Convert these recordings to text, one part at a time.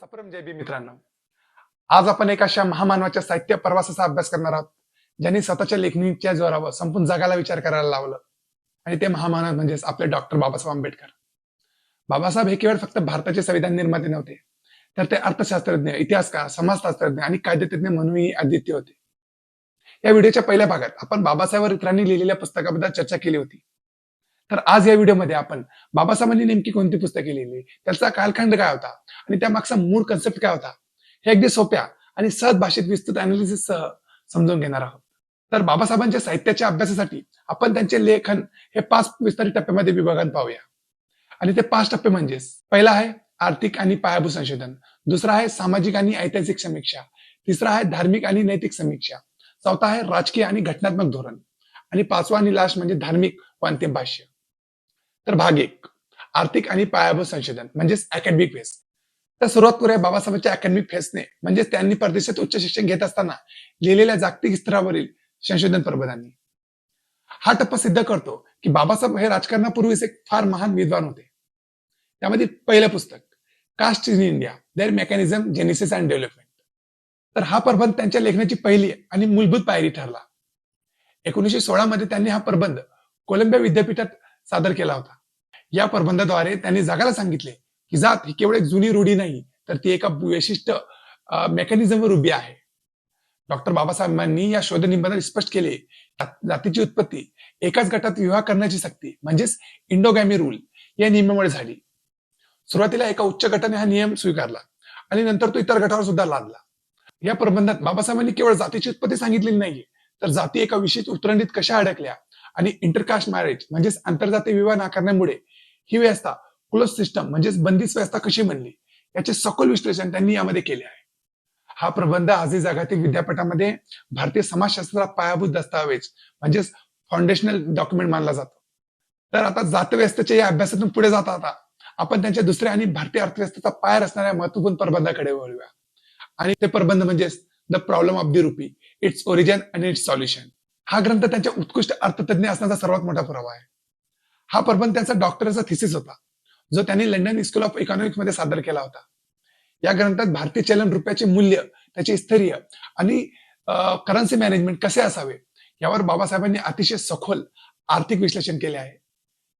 सप्रम जय बी मित्रांनो. आज आपण एक अशा महामानवाच्या साहित्य प्रवासाचा अभ्यास करणार आहोत ज्यांनी स्वतःच्या लेखणीच्या जोरावर संपूर्ण जगाला विचार करायला लावलं. आणि ते महामानव म्हणजेच आपले डॉक्टर बाबासाहेब आंबेडकर. बाबासाहेब हे केवळ फक्त भारताचे संविधान निर्माते नव्हते तर ते अर्थशास्त्रज्ञ इतिहासकार समाजशास्त्रज्ञ आणि कायदेतज्ञ म्हणूनही आदित्य होते. या व्हिडिओच्या पहिल्या भागात आपण बाबासाहेब इतरांनी लिहिलेल्या पुस्तकाबद्दल चर्चा केली होती. तर आज या व्हिडिओमध्ये आपण बाबासाहेबांनी नेमकी कोणती पुस्तके लिहिली त्याचा कालखंड काय होता आणि त्यामागचा मूळ कन्सेप्ट काय होता हे अगदी सोप्या आणि सहज भाषेत विस्तृत अनालिसिस सह समजून घेणार आहोत. तर बाबासाहेबांच्या साहित्याच्या अभ्यासासाठी आपण त्यांचे लेखन हे पाच विस्तारित टप्प्यामध्ये विभागात पाहूया. आणि ते पाच टप्पे म्हणजेच पहिला आहे आर्थिक आणि पायाभूत संशोधन दुसरा आहे सामाजिक आणि ऐतिहासिक समीक्षा तिसरा आहे धार्मिक आणि नैतिक समीक्षा चौथा आहे राजकीय आणि घटनात्मक धोरण आणि पाचवा आणि लास्ट म्हणजे धार्मिक व अंतिम भाष्य तर भाग एक आर्थिक आणि पायाभूत संशोधन म्हणजेच अकॅडमिक फेस तर सुरुवात करूया बाबासाहेबांच्या अकॅडमिक फेसने म्हणजेच त्यांनी परदेशात उच्च शिक्षण घेत असताना लिहिलेल्या जागतिक स्तरावरील संशोधन प्रबंधांनी. हा टप्पा सिद्ध करतो की बाबासाहेब हे राजकारणापूर्वीच एक फार महान विद्वान होते. त्यामध्ये पहिलं पुस्तक caste in India their mechanism genesis and development तर हा प्रबंध त्यांच्या लेखनाची पहिली आणि मूलभूत पायरी ठरला. एकोणीसशे सोळा मध्ये त्यांनी हा प्रबंध कोलंबिया विद्यापीठात सादर केला होता. या प्रबंधाद्वारे त्यांनी जगाला सांगितले की जात ही केवळ एक जुनी रूढी नाही तर ती एका विशिष्ट मेकॅनिझमवर उभी आहे. डॉक्टर बाबासाहेबांनी या शोध निबंधात स्पष्ट केले जातीची उत्पत्ती एकाच गटात विवाह करण्याची सक्ती म्हणजेच इंडोगॅमी रूल या नियमामुळे झाली. सुरुवातीला एका उच्च गटाने हा नियम स्वीकारला आणि नंतर तो इतर गटावर सुद्धा लादला. या प्रबंधात बाबासाहेबांनी केवळ जातीची उत्पत्ती सांगितलेली नाहीये तर जाती एका विशेष उतरंडीत कशा अडकल्या आणि इंटरकास्ट मॅरेज म्हणजेच आंतरजातीय विवाह नाकारण्यामुळे ही व्यवस्था क्लोज सिस्टम म्हणजेच बंदिस्त व्यवस्था कशी बनली? याचे सखोल विश्लेषण त्यांनी यामध्ये केले आहे. हा प्रबंध आजही जगातील विद्यापीठामध्ये भारतीय समाजशास्त्राचा पायाभूत दस्तावेज म्हणजेच फाउंडेशनल डॉक्युमेंट मानला जातो. तर आता जातव्यवस्थेच्या या अभ्यासातून पुढे जाता आता आपण त्यांच्या दुसऱ्या आणि भारतीय अर्थव्यवस्थेचा पायर असणाऱ्या महत्त्वपूर्ण प्रबंधाकडे वळूया. आणि ते प्रबंध म्हणजेच the problem of the rupee its origin आणि इट्स सॉल्युशन हा ग्रंथ त्यांच्या उत्कृष्ट अर्थतज्ञ असण्याचा सर्वात मोठा पुरावा आहे. हा प्रबंध त्यांचा डॉक्टरचा थिसिस होता. जो त्यांनी लंडन स्कूल ऑफ इकॉनॉमिक्समध्ये सादर केला होता. या ग्रंथात भारतीय चलन रुपयाचे मूल्य त्याचे स्थैर्य आणि करन्सी मॅनेजमेंट कसे असावे? यावर बाबासाहेबांनी अतिशय सखोल आर्थिक विश्लेषण केले आहे.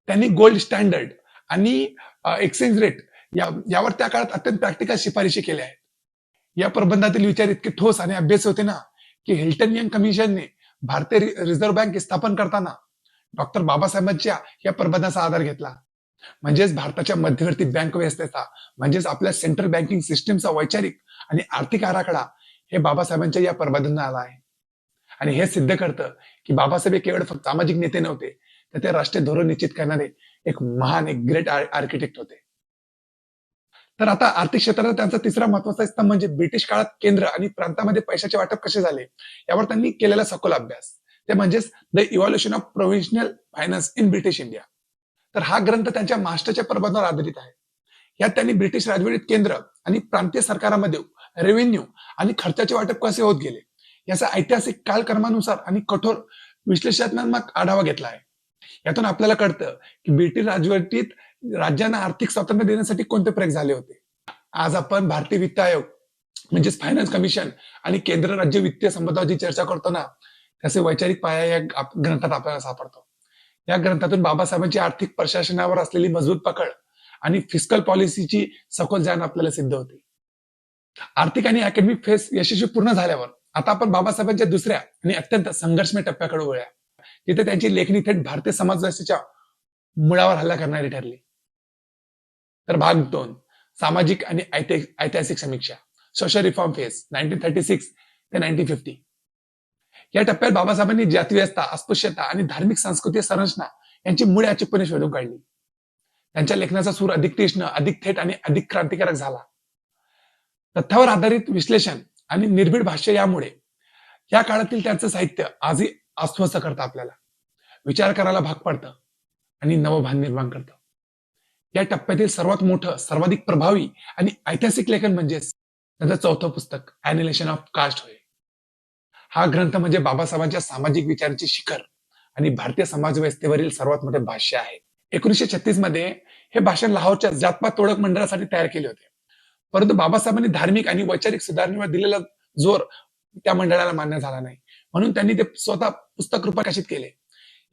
त्यांनी गोल्ड स्टँडर्ड आणि एक्सचेंज रेट या यावर त्या काळात अत्यंत प्रॅक्टिकल शिफारशी केल्या आहेत. या प्रबंधातील विचार इतके ठोस आणि अभ्यास होते ना की हिल्टन यंग कमिशनने भारतीय रिझर्व्ह बँक स्थापन करताना डॉक्टर बाबासाहेबांच्या या प्रबंधाचा आधार घेतला. म्हणजेच भारताच्या मध्यवर्ती बँक व्यवस्थेचा म्हणजेच आपल्या सेंट्रल बँकिंग सिस्टीमचा वैचारिक आणि आर्थिक आराखडा हे बाबासाहेबांच्या या प्रबंधांना आला आहे. आणि हे सिद्ध करतं की बाबासाहेब हे केवळ फक्त सामाजिक नेते नव्हते तर ते राष्ट्रीय धोरण निश्चित करणारे एक महान एक ग्रेट आर्किटेक्ट होते. तर आता आर्थिक क्षेत्रात त्यांचा तिसरा महत्त्वाचा स्तंभ म्हणजे ब्रिटिश काळात केंद्र आणि प्रांतामध्ये पैशाचे वाटप कसे झाले यावर त्यांनी केलेला सखोल अभ्यास. ते म्हणजेच the evolution of provisional finance in British India तर हा ग्रंथ त्यांच्या मास्टरच्या प्रबंधावर आधारित आहे. यात त्यांनी ब्रिटिश राजवटीत केंद्र आणि प्रांतीय सरकारामध्ये रेव्हेन्यू आणि खर्चाचे वाटप कसे होत गेले याचा ऐतिहासिक कालक्रमानुसार आणि कठोर विश्लेषणात्मक आढावा घेतला आहे. यातून आपल्याला कळतं की ब्रिटिश राजवटीत राज्यांना आर्थिक स्वातंत्र्य देण्यासाठी कोणते प्रयोग झाले होते. आज आपण भारतीय वित्त आयोग म्हणजेच फायनान्स कमिशन आणि केंद्र राज्य वित्तीय संबंधाची चर्चा करताना त्याचे वैचारिक पाया या ग्रंथात आपल्याला सापडतो. या ग्रंथातून बाबासाहेबांची आर्थिक प्रशासनावर असलेली मजबूत पकड आणि फिस्कल पॉलिसीची सखोल जाण आपल्याला सिद्ध होते. आर्थिक आणि अकॅडमिक फेस यशस्वी पूर्ण झाल्यावर आता आपण बाबासाहेबांच्या दुसऱ्या आणि अत्यंत संघर्षमय टप्प्याकडे वळूया. तिथे त्यांची लेखणी थेट भारतीय समाजव्यवस्थेच्या मुळावर हल्ला करणारी ठरली. तर भाग दोन सामाजिक आणि ऐतिहासिक समीक्षा. Social reform phase nineteen thirty six ते नाईन्टीन फिफ्टी या टप्प्यात बाबासाहेबांनी जातीव्यवस्था अस्पृश्यता आणि धार्मिक सांस्कृतिक संरचना यांची मुळे अचूकपणे शोधून काढली. त्यांच्या लेखनाचा सूर अधिक तीक्ष्ण अधिक थेट आणि अधिक क्रांतिकारक झाला. तथ्यावर आधारित विश्लेषण आणि निर्भीड भाष्य यामुळे या काळातील त्यांचं साहित्य आजही अस्वस्थ करतं आपल्याला. विचार करायला भाग पडतं आणि नवभान निर्माण करतं. या टप्प्यातील सर्वात मोठं सर्वाधिक प्रभावी आणि ऐतिहासिक लेखन म्हणजेच त्यांचं चौथं पुस्तक अॅनिलेशन ऑफ कास्ट होय. हा ग्रंथ म्हणजे बाबासाहेबांच्या सामाजिक विचारांचे शिखर आणि भारतीय समाज व्यवस्थेवरील सर्वात मोठे भाष्य आहे. एकोणीसशे छत्तीसमध्ये हे भाषण लाहोरच्या जातपात ओळख मंडळासाठी तयार केले होते. परंतु बाबासाहेबांनी धार्मिक आणि वैचारिक सुधारणेवर दिलेला जोर त्या मंडळाला मान्य झाला नाही. म्हणून त्यांनी ते स्वतः पुस्तक रूपात प्रकाशित केले.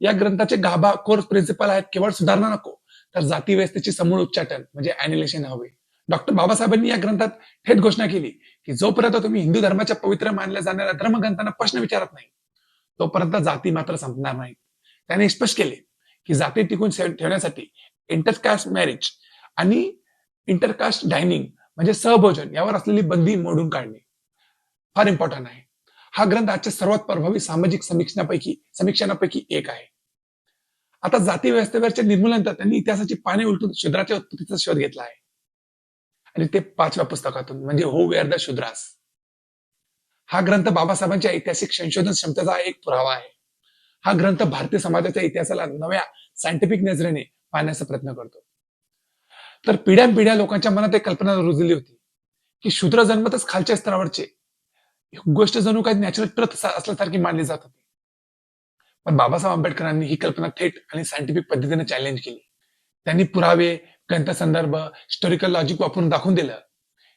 या ग्रंथाचे गाभा कोर्स प्रिन्सिपल आहेत केवळ सुधारणा नको तर जाती व्यवस्थेची समूळ उच्चाटन म्हणजे अॅनिलेशन हवे. डॉक्टर बाबासाहेबांनी या ग्रंथात थेट घोषणा केली की जोपर्यंत तुम्ही हिंदू धर्माच्या पवित्र मानल्या जाणाऱ्या धर्मग्रंथांना प्रश्न विचारत नाही तोपर्यंत जाती मात्र संपणार नाही. त्याने स्पष्ट केले की जाती टिकून ठेवण्यासाठी इंटरकास्ट मॅरेज आणि इंटरकास्ट डायनिंग म्हणजे सहभोजन यावर असलेली बंदी मोडून काढणे फार इम्पॉर्टंट आहे. हा ग्रंथ आजच्या सर्वात प्रभावी सामाजिक समीक्षणापैकी समीक्षणापैकी एक आहे. आता जाती व्यवस्थेवरच्या निर्मूलनानंतर त्यांनी इतिहासाची पाने उलटून शूद्राच्या उत्पत्तीचा शोध घेतला आहे. आणि ते पाचव्या पुस्तकातून म्हणजे हो वेअर द शुद्रास हा ग्रंथ बाबासाहेबांच्या ऐतिहासिक संशोधन क्षमतेचा एक पुरावा आहे. हा ग्रंथ भारतीय समाजाच्या इतिहासाला नव्या सायंटिफिक नजरेने पाहण्याचा प्रयत्न करतो. तर पिढ्यानपिढ्या लोकांच्या मनात एक कल्पना रुजली होती की शूद्र जन्मतच खालच्या स्तरावरचे. गोष्ट जणू काही नॅचरल ट्रथ असल्यासारखी मानली जात होती. पण बाबासाहेब आंबेडकरांनी ही कल्पना थेट आणि सायंटिफिक पद्धतीने चॅलेंज केली. त्यांनी पुरावे ग्रंथसंदर्भ हिस्टोरिकल लॉजिक वापरून दाखवून दिलं?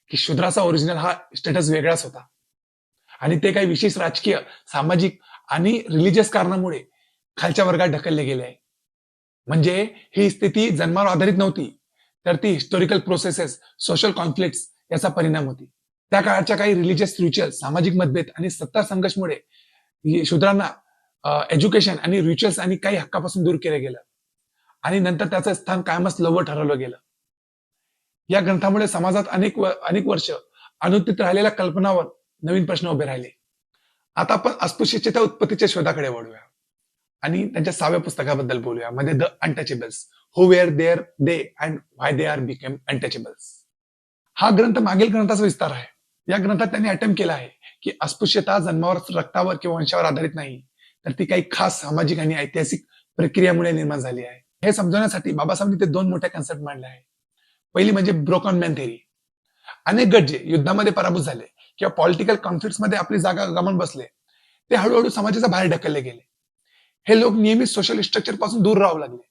की शूद्राचा ओरिजिनल हा स्टेटस वेगळाच होता. आणि ते काही विशेष राजकीय सामाजिक आणि रिलिजियस कारणामुळे खालच्या वर्गात ढकलले गेले. आहे म्हणजे ही स्थिती जन्मावर आधारित नव्हती तर ती हिस्टोरिकल प्रोसेसेस सोशल कॉन्फ्लिक्ट याचा परिणाम होती. त्या काळाच्या काही रिलिजियस रिच्युअल सामाजिक मतभेद आणि सत्ता संघर्षमुळे शुद्रांना शूद्रांना एज्युकेशन आणि रिच्युअल्स आणि काही हक्कापासून दूर केलं गेलं. आणि नंतर त्याचं स्थान कायमच लवं ठरवलं गेलं. या ग्रंथामुळे समाजात अनेक अनेक वर्ष अनुत्तीत राहिलेल्या कल्पनावर नवीन प्रश्न उभे राहिले. आता आपण अस्पृश्यतेच्या उत्पत्तीच्या शोधाकडे वळूया. आणि त्यांच्या सहाव्या पुस्तकाबद्दल बोलूया. म्हणजे the untouchables who were there they and why they are became untouchables हा ग्रंथ मागील ग्रंथाचा विस्तार आहे. या ग्रंथात त्यांनी अटेम्प्ट केला आहे की अस्पृश्यता जन्मावर रक्तावर किंवा वंशावर आधारित नाही तर ती काही खास सामाजिक आणि ऐतिहासिक प्रक्रियामुळे निर्माण झाली आहे. हे समजवण्यासाठी बाबासाहेबांनी ते दोन मोठ्या कन्सेप्ट मांडले आहे पहिली म्हणजे ब्रोकन मॅन थेरी अनेक गट जे युद्धामध्ये पराभूत झाले किंवा पॉलिटिकल कॉन्फ्लिक्टमध्ये आपली जागा गमावून बसले. ते हळूहळू समाजाच्या बाहेर ढकलले गेले. हे लोक नियमित सोशल स्ट्रक्चरपासून दूर राहू लागले.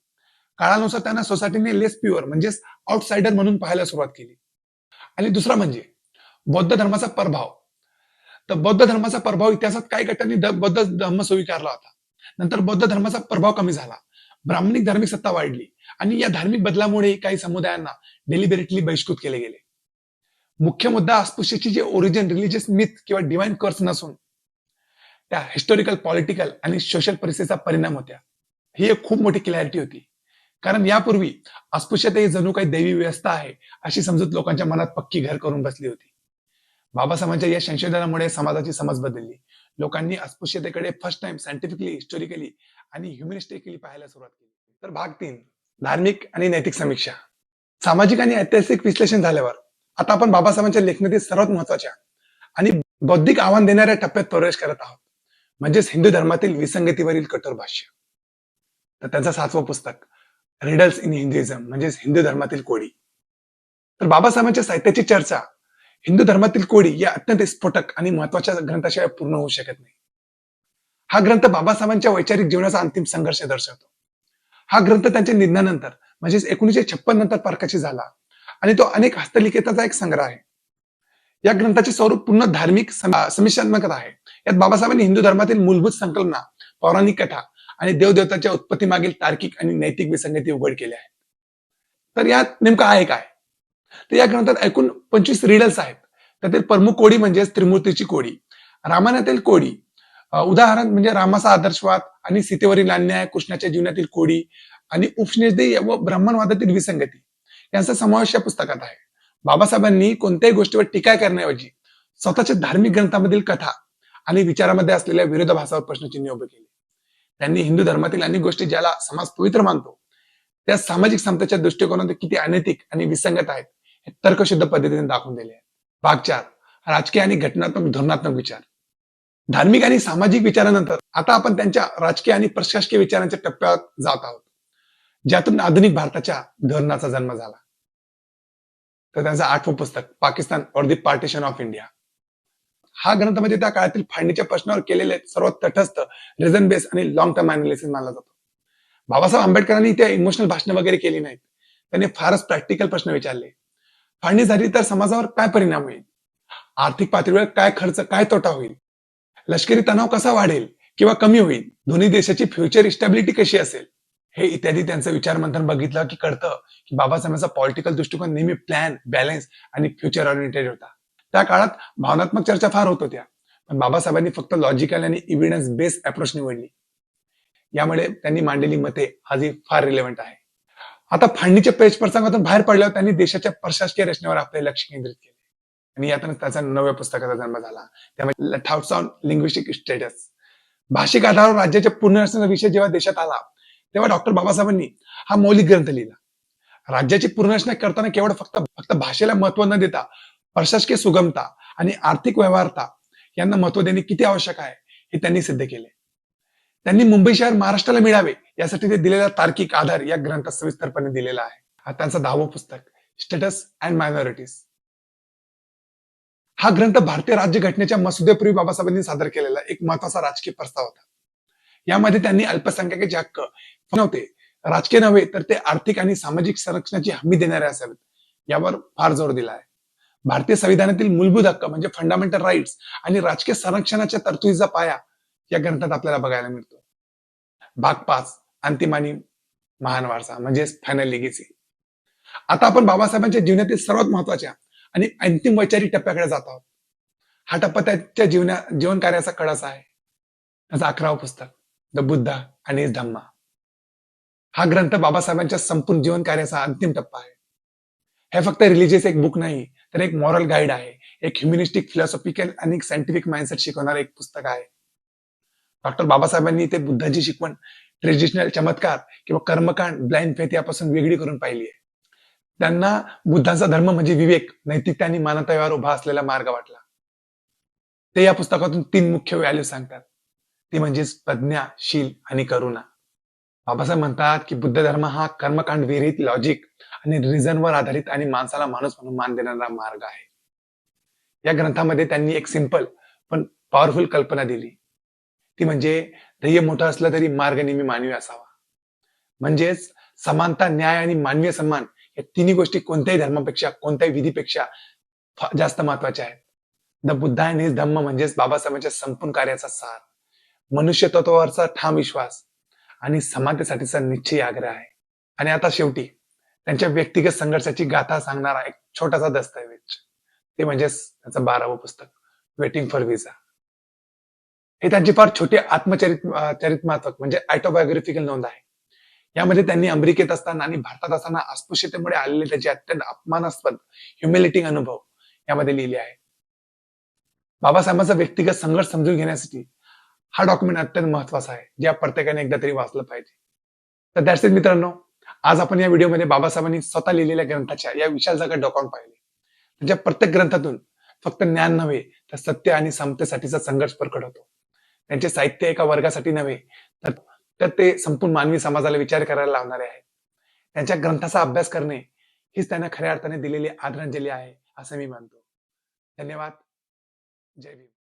काळानुसार त्यांना सोसायटीने लेस प्युअर म्हणजेच आउटसाइडर म्हणून पाहायला सुरुवात केली. आणि दुसरा म्हणजे बौद्ध धर्माचा प्रभाव. तर बौद्ध धर्माचा प्रभाव इतिहासात काही गटांनी बौद्ध धर्म स्वीकारला होता. नंतर बौद्ध धर्माचा प्रभाव कमी झाला. ब्राह्मणिक धार्मिक सत्ता वाढली आणि या धार्मिक बदलामुळे काही समुदायांना डेलिबरेटली बहिष्कृत केले गेले. मुख्य मुद्दा अस्पृश्याची जे ओरिजिन रिलिजियस मिथ किंवा डिवाइन कर्स नसून त्या हिस्टोरिकल पॉलिटिकल आणि सोशल परिस्थितीचा परिणाम होत्या. ही एक खूप मोठी क्लॅरिटी होती. कारण यापूर्वी अस्पृश्यता ही जणू काही दैवी व्यवस्था आहे अशी समजूत लोकांच्या मनात पक्की घर करून बसली होती. बाबासाहेबांच्या या संशोधनामुळे समाजाची समज बदलली. लोकांनी अस्पृश्यतेकडे फर्स्ट टाइम सायंटिफिकली हिस्टोरिकली आणि ह्युमनिस्टिकली पाहायला सुरुवात केली. तर भाग तीन धार्मिक आणि नैतिक समीक्षा. सामाजिक आणि ऐतिहासिक विश्लेषण झाल्यावर आता आपण बाबासाहेबांच्या लेखनातील सर्वात महत्त्वाच्या आणि बौद्धिक आव्हान देणाऱ्या टप्प्यात प्रवेश करत आहोत. म्हणजेच हिंदू धर्मातील विसंगतीवरील कठोर भाष्य. तर त्यांचं सातवं पुस्तक रिडल्स इन हिंदुइझम म्हणजेच हिंदू धर्मातील कोडी तर बाबासाहेबांच्या साहित्याची चर्चा हिंदू धर्मातील कोडी या अत्यंत स्फोटक आणि महत्त्वाच्या ग्रंथाशिवाय पूर्ण होऊ शकत नाही. हा ग्रंथ बाबासाहेबांच्या वैचारिक जीवनाचा अंतिम संघर्ष दर्शवतो. हा ग्रंथ त्यांच्या निधनानंतर म्हणजेच एकोणीसशे छप्पन नंतर प्रकाशित झाला आणि तो अनेक हस्तलिखिताचा एक संग्रह आहे. या ग्रंथाचे स्वरूप पूर्ण धार्मिक सम- आहे. यात बाबासाहेबांनी हिंदू धर्मातील मूलभूत संकल्पना पौराणिक कथा आणि देवदेवताच्या उत्पत्ती मागील तार्किक आणि नैतिक विसंगती उघड केल्या आहेत. तर यात नेमकं आहे काय? तर या ग्रंथात एकूण पंचवीस रिडल्स आहेत. त्यातील प्रमुख कोडी म्हणजेच त्रिमूर्तीची कोडी. रामायणातील कोडी उदाहरण म्हणजे रामाचा आदर्शवाद आणि सीतेवरील अन्याय कृष्णाच्या जीवनातील कोडी आणि उपनिषदे व ब्राह्मणवादातील विसंगती. यांचा समावेश या पुस्तकात आहे. बाबासाहेबांनी कोणत्याही गोष्टीवर टीका करण्याऐवजी स्वतःच्या धार्मिक ग्रंथामधील कथा आणि विचारामध्ये असलेल्या विरोधाभासावर प्रश्नचिन्ह उभे केले. त्यांनी हिंदू धर्मातील अनेक गोष्टी ज्याला समाज पवित्र मानतो त्या सामाजिक समतेच्या दृष्टिकोनात किती अनैतिक आणि विसंगत आहेत हे तर्कशुद्ध पद्धतीने दाखवून दिले. आहे भाग चार राजकीय आणि घटनात्मक धोरणात्मक विचार. धार्मिक आणि सामाजिक विचारानंतर आता आपण त्यांच्या राजकीय आणि प्रशासकीय विचारांच्या टप्प्यात जात आहोत. ज्यातून आधुनिक भारताच्या धोरणाचा जन्म झाला. तर त्यांचं आठवं पुस्तक पाकिस्तान और दी पार्टिशन ऑफ इंडिया हा ग्रंथ म्हणजे त्या काळातील फाळणीच्या प्रश्नावर केलेले सर्वात तटस्थ रिझन बेस आणि लॉंग टर्म अनालिसिस मानला जातो. बाबासाहेब आंबेडकरांनी त्या इमोशनल भाषण वगैरे केली नाहीत. त्यांनी फारच प्रॅक्टिकल प्रश्न विचारले. फाळणी झाली तर समाजावर काय परिणाम होईल? आर्थिक पातळीवर काय खर्च काय तोटा होईल? लष्करी तणाव कसा वाढेल किंवा कमी होईल? दोन्ही देशाची फ्युचर इस्टॅबिलिटी कशी असेल? हे इत्यादी त्यांचं विचार मंथन बघितलं की कळतं की बाबासाहेबांचा पॉलिटिकल दृष्टिकोन नेहमी प्लॅन बॅलन्स आणि फ्युचर ऑरिएंटेड होता. त्या काळात भावनात्मक चर्चा फार होत होत्या. पण बाबासाहेबांनी फक्त लॉजिकल आणि इव्हिडन्स बेस्ड अप्रोच निवडली. यामुळे त्यांनी मांडलेली मते आजही फार रिलेव्हंट आहे आता फाळणीच्या पेच प्रसंगातून बाहेर पडल्यावर त्यांनी देशाच्या प्रशासकीय रचनेवर आपले लक्ष केंद्रित केले. आणि यातूनच त्याचा नव्या पुस्तकाचा जन्म झाला. त्यामुळे थाउट्स ऑन लिंग्विस्टिक स्टेटस. भाषिक आधारावर राज्याच्या पुनर्रचनेचा विषय जेव्हा देशात आला तेव्हा डॉक्टर बाबासाहेबांनी हा मौलिक ग्रंथ लिहिला. राज्याची पुनर्रचना करताना केवळ फक्त फक्त भाषेला महत्त्व न देता प्रशासकीय सुगमता आणि आर्थिक व्यवहारता यांना महत्त्व देणे किती आवश्यक आहे हे त्यांनी सिद्ध केले. त्यांनी मुंबई शहर महाराष्ट्राला मिळावे यासाठी ते दिलेला तार्किक आधार या ग्रंथात सविस्तरपणे दिलेला आहे. हा त्यांचं दहावं पुस्तक स्टेटस अँड मायनॉरिटीज हा ग्रंथ भारतीय राज्यघटनेच्या मसुदेपूर्वी बाबासाहेबांनी सादर केलेला एक महत्त्वाचा राजकीय प्रस्ताव होता. यामध्ये त्यांनी अल्पसंख्याकाचे हक्क नव्हते राजकीय नव्हे तर ते आर्थिक आणि सामाजिक संरक्षणाची हमी देणारे असावेत. यावर फार जोर दिला आहे भारतीय संविधानातील मूलभूत हक्क म्हणजे फंडामेंटल राईट्स आणि राजकीय संरक्षणाच्या तरतुदीचा पाया या ग्रंथात आपल्याला बघायला मिळतो. भाग पाच अंतिम आणि महान वारसा म्हणजेच फायनल लिगेसी आता आपण बाबासाहेबांच्या जीवनातील सर्वात महत्त्वाच्या आणि अंतिम वैचारिक टप्प्याकडे जात आहोत. हा टप्पा त्याच्या जीवना जीवन कार्याचा कळाचा आहे. त्याचं अकरावं पुस्तक द बुद्धा आणि धम्मा. हा ग्रंथ बाबासाहेबांच्या संपूर्ण जीवन कार्याचा अंतिम टप्पा आहे. हे फक्त रिलिजियस एक बुक नाही तर एक मॉरल गाईड आहे. एक ह्युमिनिस्टिक फिलॉसॉफिकल आणि सायंटिफिक माइंडसेट शिकवणार एक पुस्तक आहे. डॉक्टर बाबासाहेबांनी ते बुद्धाची शिकवण ट्रेडिशनल चमत्कार किंवा कर्मकांड ब्लाइंड फेथ यापासून वेगळी करून पाहिली आहे. त्यांना बुद्धाचा धर्म म्हणजे विवेक नैतिकता आणि मानवतेवर उभा असलेला मार्ग वाटला. ते या पुस्तकातून तीन मुख्य व्हॅल्यू सांगतात. ती म्हणजेच प्रज्ञा शील आणि करुणा. बाबासाहेब म्हणतात की बुद्ध धर्म हा कर्मकांड विरहित लॉजिक आणि रिझनवर आधारित आणि माणसाला माणूस म्हणून मान देणारा मार्ग आहे. या ग्रंथामध्ये त्यांनी एक सिंपल पण पॉवरफुल कल्पना दिली. ती म्हणजे ध्येय मोठा असलं तरी मार्ग नेहमी मानवी असावा. म्हणजेच समानता न्याय आणि मानवीय सन्मान या तिन्ही गोष्टी कोणत्याही धर्मापेक्षा कोणत्याही विधीपेक्षा जास्त महत्त्वाच्या आहेत. The Buddha and his Dhamma म्हणजेच बाबासाहेबांच्या संपूर्ण कार्याचा सार. मनुष्य तत्वावरचा ठाम विश्वास आणि समानतेसाठीचा निश्चय आग्रह आहे. आणि आता शेवटी त्यांच्या व्यक्तिगत संघर्षाची गाथा सांगणारा एक छोटासा दस्तऐवज. ते म्हणजेच त्याचं बारावं पुस्तक वेटिंग फॉर विजा हे त्यांची फार छोटे आत्मचरित चरित्मात्मक म्हणजे ऑटोबायोग्राफिकल नोंद आहे. यामध्ये त्यांनी अमेरिकेत असताना आणि भारतात असताना अस्पृश्यतेमुळे आलेले त्याचे अत्यंत अपमानास्पद ह्युमिलिटिंग अनुभव यामध्ये लिहिले आहे. बाबासाहेबांचा व्यक्तिगत संघर्ष समजून घेण्यासाठी हा डॉक्युमेंट अत्यंत महत्त्वाचा आहे ज्या प्रत्येकाने एकदा तरी वाचलं पाहिजे. तर दॅट्स इट मित्रांनो. आज आपण या व्हिडिओमध्ये बाबासाहेबांनी स्वतः लिहिलेल्या ग्रंथाच्या या विशाल जागा डॉक्युमेंट पाहिले. त्यांच्या प्रत्येक ग्रंथातून फक्त ज्ञान नव्हे तर सत्य आणि समतेसाठीचा संघर्ष प्रकट होतो. त्यांचे साहित्य एका वर्गासाठी नव्हे तर तर ते संपूर्ण मानवी समाजाला विचार करायला लावणारे आहे त्यांच्या ग्रंथाचा अभ्यास करणे हीच त्यांना खऱ्या अर्थाने दिलेली आदरांजली आहे असं मी मानतो. धन्यवाद. जय भीम.